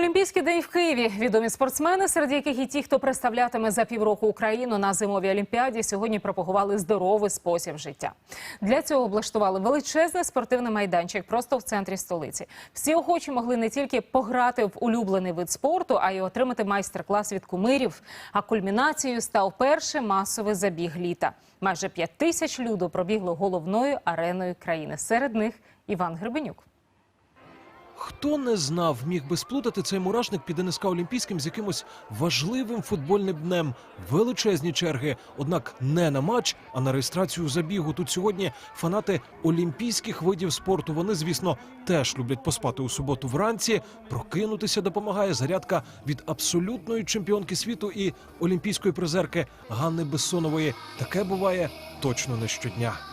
Олімпійський день в Києві. Відомі спортсмени, серед яких і ті, хто представлятиме за півроку Україну на зимовій олімпіаді, сьогодні пропагували здоровий спосіб життя. Для цього облаштували величезний спортивний майданчик просто в центрі столиці. Всі охочі могли не тільки пограти в улюблений вид спорту, а й отримати майстер-клас від кумирів. А кульмінацією став перший масовий забіг літа. Майже п'ять тисяч люду пробігли головною ареною країни. Серед них Іван Гребенюк. Хто не знав, міг би сплутати цей мурашник під НСК Олімпійським з якимось важливим футбольним днем. Величезні черги, однак не на матч, а на реєстрацію забігу. Тут сьогодні фанати олімпійських видів спорту. Вони, звісно, теж люблять поспати у суботу вранці. Прокинутися допомагає зарядка від абсолютної чемпіонки світу і олімпійської призерки Ганни Бессонової. Таке буває точно не щодня.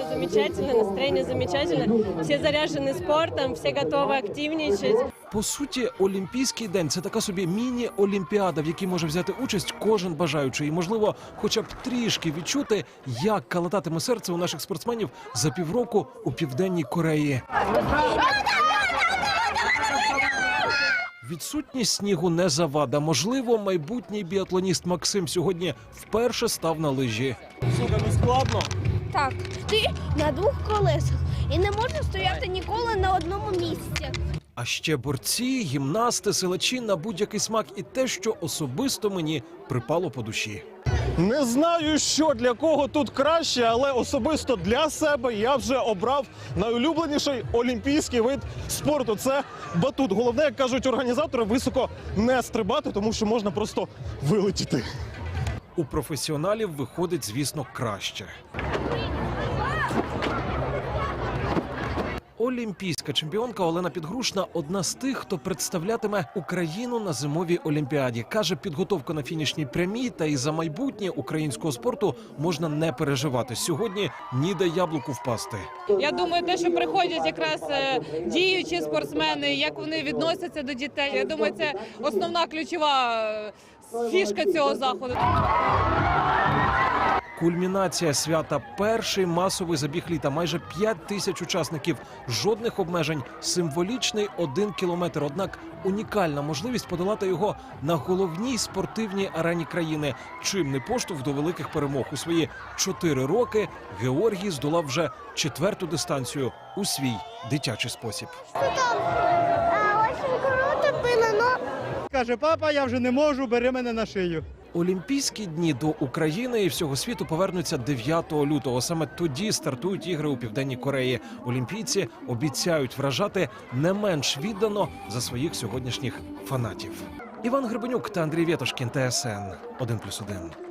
Погода замечательная, настроение замечательное. Все заряжены спортом, все готовы активничать. По суті, Олімпійський день це така собі міні-олімпіада, в якій може взяти участь кожен бажаючий, і можливо, хоча б трішки відчути, як калататиме серце у наших спортсменів за півроку у південній Кореї. Відсутність снігу не завада. Можливо, майбутній біатлоніст Максим сьогодні вперше став на лижі. Так, ти на двох колесах і не можна стояти ніколи на одному місці. А ще борці, гімнасти, силачі на будь-який смак, і те, що особисто мені припало по душі. Не знаю, що для кого тут краще, але особисто для себе я вже обрав найулюбленіший олімпійський вид спорту. Це батут. Головне, як кажуть організатори, високо не стрибати, тому що можна просто вилетіти. У професіоналів виходить, звісно, краще. Олімпійська чемпіонка Олена Підгрушна одна з тих, хто представлятиме Україну на зимовій олімпіаді. каже, підготовка на фінішній прямій та і за майбутнє українського спорту можна не переживати. Сьогодні ніде яблуку впасти. Я думаю, те, що приходять якраз е, діючі спортсмени, як вони відносяться до дітей. Я думаю, це основна ключова е, фішка цього заходу. Кульмінація свята перший масовий забіг літа. Майже 5 тисяч учасників. Жодних обмежень. Символічний один кілометр. Однак унікальна можливість подолати його на головній спортивній арені країни. Чим не поштовх до великих перемог у свої чотири роки. Георгій здолав вже четверту дистанцію у свій дитячий спосіб. Но Каже, папа, я вже не можу, бери мене на шию. Олімпійські дні до України і всього світу повернуться 9 лютого. Саме тоді стартують ігри у південній Кореї. Олімпійці обіцяють вражати не менш віддано за своїх сьогоднішніх фанатів. Іван Гребенюк та Андрій Вєтошкін, ТСН 1+,1.